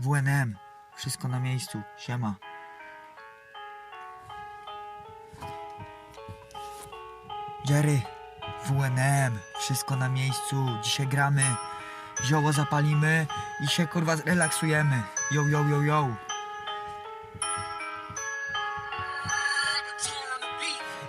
WNM. Wszystko na miejscu. Siema. Jerry. WNM. Wszystko na miejscu. Dzisiaj gramy. Zioło zapalimy i się kurwa zrelaksujemy. Yo, yo, yo, yo.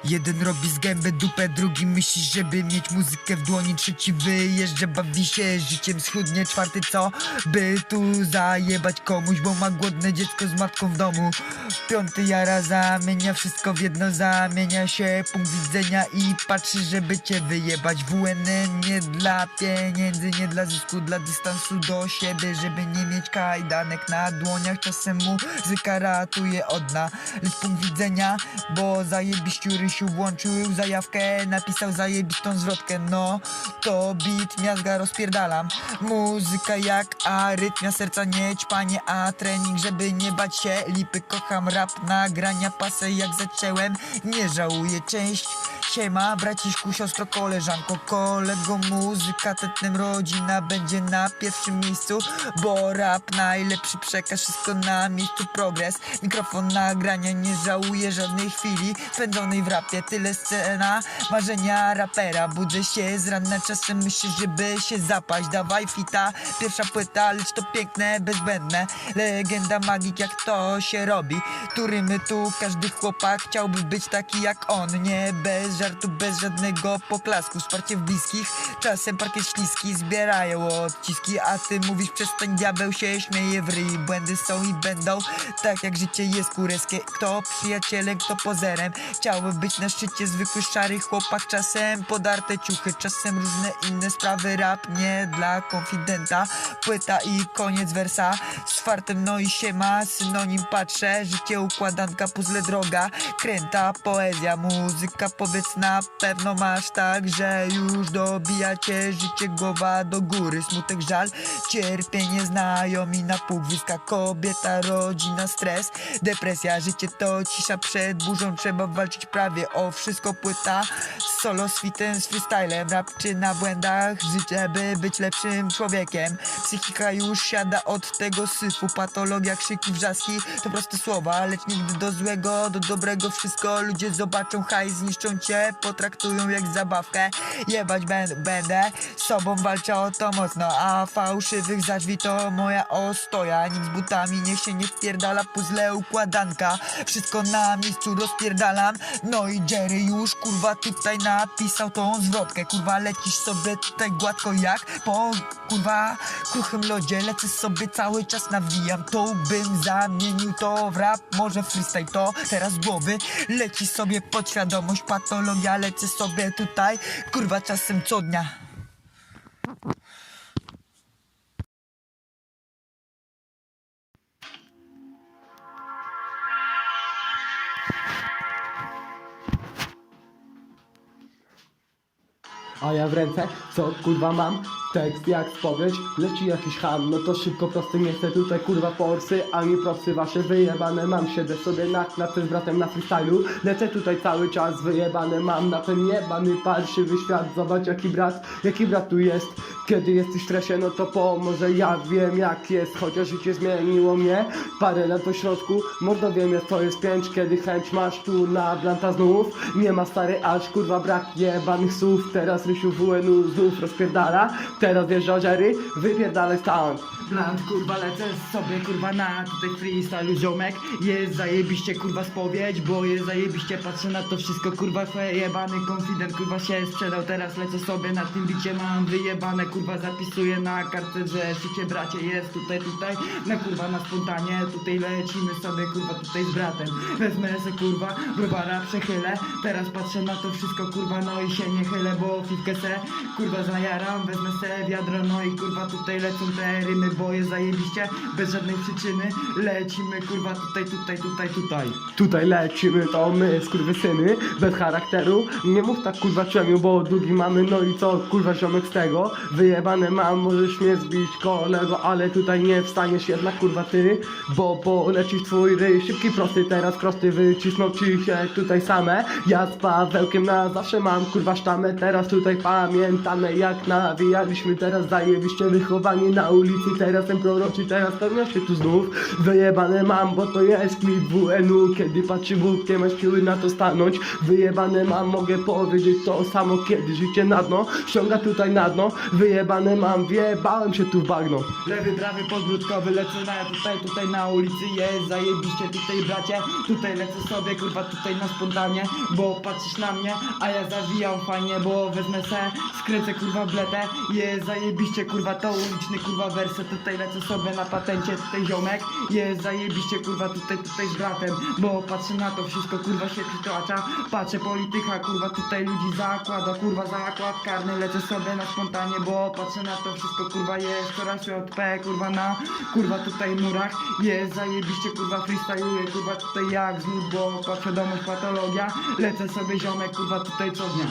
Jeden robi z gęby dupę, drugi myśli, żeby mieć muzykę w dłoni Trzeci wyjeżdża, bawi się życiem schudnie Czwarty co? By tu zajebać komuś, bo ma głodne dziecko z matką w domu Piąty jara zamienia wszystko w jedno Zamienia się punkt widzenia i patrzy, żeby cię wyjebać WNN nie dla pieniędzy, nie dla zysku Dla dystansu do siebie, żeby nie mieć kajdanek na dłoniach Czasem muzyka ratuje od dna Lecz punkt widzenia, bo zajebiściu Rysiu włączył zajawkę Napisał zajebistą zwrotkę. No, to beat miazga rozpierdalam. Muzyka jak arytmia serca nie ćpanie A trening, żeby nie bać się Lipy. Kocham rap, nagrania pasę jak zaczęłem Nie żałuję, część Siema, braciszku, siostro, koleżanko, kolego, muzyka, tetnem rodzina będzie na pierwszym miejscu, bo rap najlepszy przekaz, wszystko na miejscu, progres, mikrofon, nagrania, nie żałuję żadnej chwili. Spędzonej w rapie, tyle scena, marzenia rapera, budzę się z rana, czasem myślę, żeby się zapaść, dawaj fita, pierwsza płyta, lecz to piękne, bezbędne, legenda magik, jak to się robi, turymy tu, każdy chłopak chciałby być taki jak on, nie bez żartu, bez żadnego poklasku, wsparcie w bliskich, czasem parkiet śliski, zbierają odciski, a ty mówisz przestań, diabeł się śmieje w ryj, błędy są i będą, tak jak życie jest kureskie, kto przyjacielem, kto pozerem, chciałby być na szczycie, zwykły szary chłopak, czasem podarte ciuchy, czasem różne inne sprawy, rap nie dla konfidenta, płyta i koniec wersa, z fartem no i siema, synonim patrzę, życie układanka, puzzle droga, kręta, poezja, muzyka, powiedz na pewno masz tak, że już dobija cię życie głowa do góry, smutek, żal, cierpienie, znajomi na półgwiska, kobieta, rodzina, stres, depresja, życie to cisza przed burzą, trzeba walczyć prawie o wszystko, płyta, solo z fitem, z freestylem, rap czy na błędach, życie, by być lepszym człowiekiem, psychika już siada od tego syfu, patologia, krzyki, wrzaski, to proste słowa, lecz nigdy do złego, do dobrego wszystko, ludzie zobaczą. Hajs, zniszczą cię, potraktują jak zabawkę, jebać będę, będę, sobą walczę o to mocno, a fałszywych za drzwi to moja ostoja, nikt z butami niech się nie wpierdala, puzzle układanka, wszystko na miejscu rozpierdalam, no i Jerry już kurwa tutaj napisał tą zwrotkę, kurwa lecisz sobie tutaj gładko jak po kurwa kruchym lodzie, lecę sobie cały czas nawijam, to bym zamienił to w rap, może freestyle to teraz głowy, leci sobie podświadomość, patologia, lecę sobie tutaj, kurwa czasem co dnia. A ja w ręce, co kurwa mam? Tekst jak spowiedź, leci jakiś ham, no to szybko prosty nie chcę tutaj kurwa forsy, ani prosy wasze wyjebane mam, siedzę sobie na klatce z bratem na freestylu, lecę tutaj cały czas wyjebane mam na ten jebany parszywy świat, zobacz jaki brat, jaki brat tu jest, kiedy jesteś w stresie, no to pomoże, ja wiem jak jest, chociaż życie zmieniło mnie, parę lat do środku, mordo wiem jak to jest pięć, kiedy chęć masz tu na blanta znów, nie ma stary aż kurwa brak jebanych słów, teraz Rysiu WNU znów rozpierdala, teraz wjeżdża Jerry, wypierdalaj stąd. Bland, kurwa, lecę sobie, kurwa, na tutaj freestyle ziomek. Jest zajebiście, kurwa, spowiedź, bo jest zajebiście Patrzę na to wszystko, kurwa, jebany confident, kurwa, się sprzedał. Teraz lecę sobie na tym bicie, mam wyjebane, kurwa, zapisuję na kartce, że życie, bracie, jest tutaj, tutaj. Na, kurwa, na spontanie, tutaj lecimy sobie, kurwa, tutaj z bratem. Wezmę se, kurwa, browara, przechylę. Teraz patrzę na to wszystko, kurwa, no i się nie chylę, bo fifkę se, kurwa, zajaram. Wezmę se wiadro, no i, kurwa, tutaj lecą te rymy, bo jest zajebiście Bez żadnej przyczyny. Lecimy, kurwa, tutaj, tutaj, tutaj, tutaj. Tutaj lecimy, to my, skurwysyny, bez charakteru. Nie mów tak kurwa czemu, bo długi mamy, no i co kurwa ziomek z tego? Wyjebane mam, możesz mnie zbić kolego Ale tutaj nie wstaniesz jednak kurwa ty Bo poleci w twój ryj, szybki prosty teraz prosty Wycisną ci się tutaj same. Ja z Pawełkiem na zawsze mam kurwa sztamę. Teraz tutaj pamiętamy jak nawijaliśmy Teraz zajebiście wychowanie na ulicy teraz ten proroczy, teraz spełnia się tu znów. Wyjebane mam, bo to jest klip WNU Kiedy patrzy w nie masz siły na to stanąć. Wyjebane mam, mogę powiedzieć to samo Kiedy życie na dno, ściąga tutaj na dno. Wyjebane mam, wjebałem się tu w bagno. Lewy, prawy, podbródkowy, lecę na tutaj, tutaj na ulicy jest. Zajebiście tutaj bracie, tutaj lecę sobie kurwa tutaj na spontanie Bo patrzysz na mnie, a ja zawijam fajnie Bo wezmę se, skręcę kurwa bletę. Jest zajebiście kurwa to uliczny kurwa wersy Tutaj lecę sobie na patencie, tutaj ziomek. Jest zajebiście kurwa tutaj, tutaj z bratem. Bo patrzę na to wszystko kurwa się przytłacza. Patrzę polityka kurwa tutaj ludzi zakłada Kurwa zakład karny, lecę sobie na spontanie Bo patrzę na to wszystko kurwa jest coraz JP kurwa na kurwa tutaj murach. Jest zajebiście kurwa freestyluję kurwa tutaj jak znów Bo podświadomość patologia. Lecę sobie ziomek kurwa tutaj co dnia.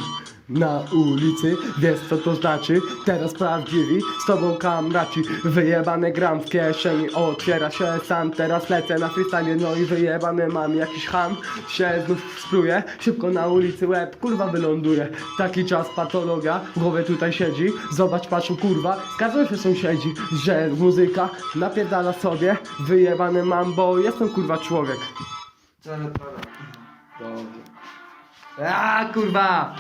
Na ulicy, wiesz co to znaczy? Teraz prawdziwi, z tobą kamraci Wyjebane gram w kieszeni, otwiera się sam. Teraz lecę na freestyle, no i wyjebane mam Jakiś ham. Się znów spruje Szybko na ulicy łeb, kurwa wyląduje. Taki czas patologa, w głowie tutaj siedzi. Zobacz, patrzą kurwa, zgadzają się sąsiedzi Że muzyka napierdala sobie. Wyjebane mam, bo jestem kurwa człowiek. A kurwa